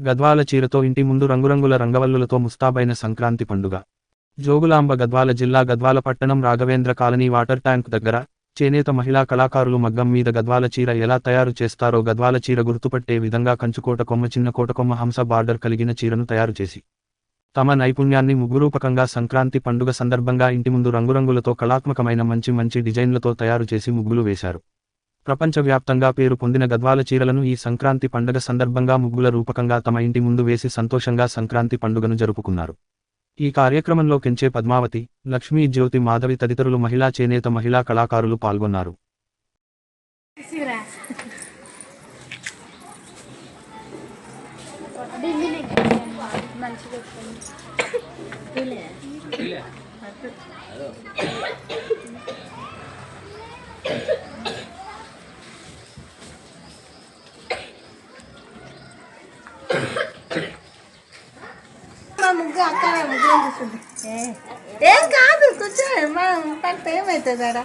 గద్వాల చీరతో ఇంటి ముందు రంగురంగుల రంగవల్లులతో ముస్తాబైన సంక్రాంతి పండుగ. జోగులాంబ గద్వాల జిల్లా గద్వాల పట్టణం రాఘవేంద్ర కాలనీ వాటర్ ట్యాంక్ దగ్గర చేనేత మహిళా కళాకారులు మగ్గం మీద గద్వాల చీర ఎలా తయారు చేస్తారో గద్వాల చీర గుర్తుపట్టే విధంగా కంచుకోట కొమ్మ చిన్న కోటకొమ్మ హంస బార్డర్ కలిగిన చీరను తయారు చేసి తమ నైపుణ్యాన్ని ముగ్గురూపకంగా సంక్రాంతి పండుగ సందర్భంగా ఇంటి ముందు రంగురంగులతో కళాత్మకమైన మంచి మంచి డిజైన్లతో తయారు చేసి ముగ్గులు వేశారు. ప్రపంచవ్యాప్తంగా పేరు పొందిన గద్వాల చీరలను ఈ సంక్రాంతి పండుగ సందర్భంగా ముగ్గుల రూపకంగా తమ ఇంటి ముందు వేసి సంతోషంగా సంక్రాంతి పండుగను జరుపుకున్నారు. ఈ కార్యక్రమంలో కెంచే పద్మావతి లక్ష్మీ జ్యోతి మాధవి తదితరులు మహిళా చేనేత మహిళా కళాకారులు పాల్గొన్నారు. మా ముగ్గు అక్కడ ముగ్గురు కూర్చుంది ఏం కాదు కూర్చో మనం పడితే ఏమవుతుంది ఆడ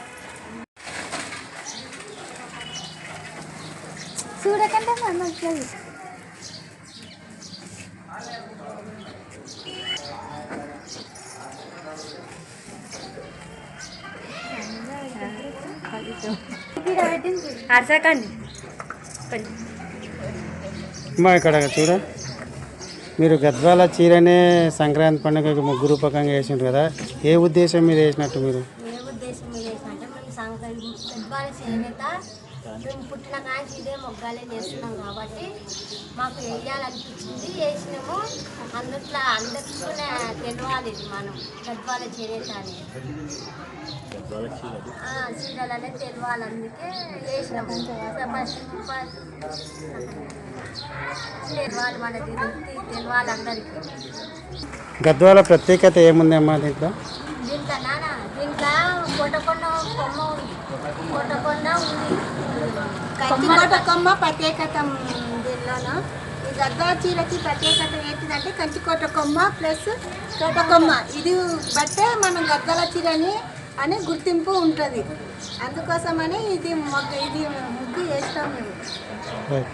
చూడకంటే మనకి అరసకండి అమ్మా ఇక్కడ చూడ మీరు గద్వాల చీరనే సంక్రాంతి పండుగకి ముగ్గు రూపకంగా వేసిండ్రు కదా. ఏ ఉద్దేశం మీద వేసినట్టు మీరు? ఏ ఉద్దేశం మీద మేము సంక్రాంతి చేనేత మేము పుట్టిన కానీ ఇదే మొగ్గాలే చేస్తున్నాం కాబట్టి మాకు వేయాలనిపించింది. వేసినాము. అందుట్లో అందరికీ తెలియాలి ఇది మనం గద్వాల చేనేత ఆ, చీరలు అనేది తెలియాలి అందుకే వేసినాము తెలియాలి మనది వృత్తి తెలియాలి అందరికీ గద్వాల ప్రత్యేకత ఏముందమ్మా దీంట్లో? దీంట్లో నాన్న దీంట్లో కొట్టకొండ కొమ్మ ఉంది. కొట్టకొండ ఉంది. కంచికోట కొమ్మ ప్రత్యేకత దీనిలోన ఈ గద్దా చీరకి ప్రత్యేకత ఏంటిదంటే కంచికోట కొమ్మ ప్లస్ తోట కొమ్మ ఇది బట్టే మనం గద్దాల చీరని అని గుర్తింపు ఉంటుంది. అందుకోసమని ఇది మొగ్గ ఇది ముగ్గు వేస్తాం మేము.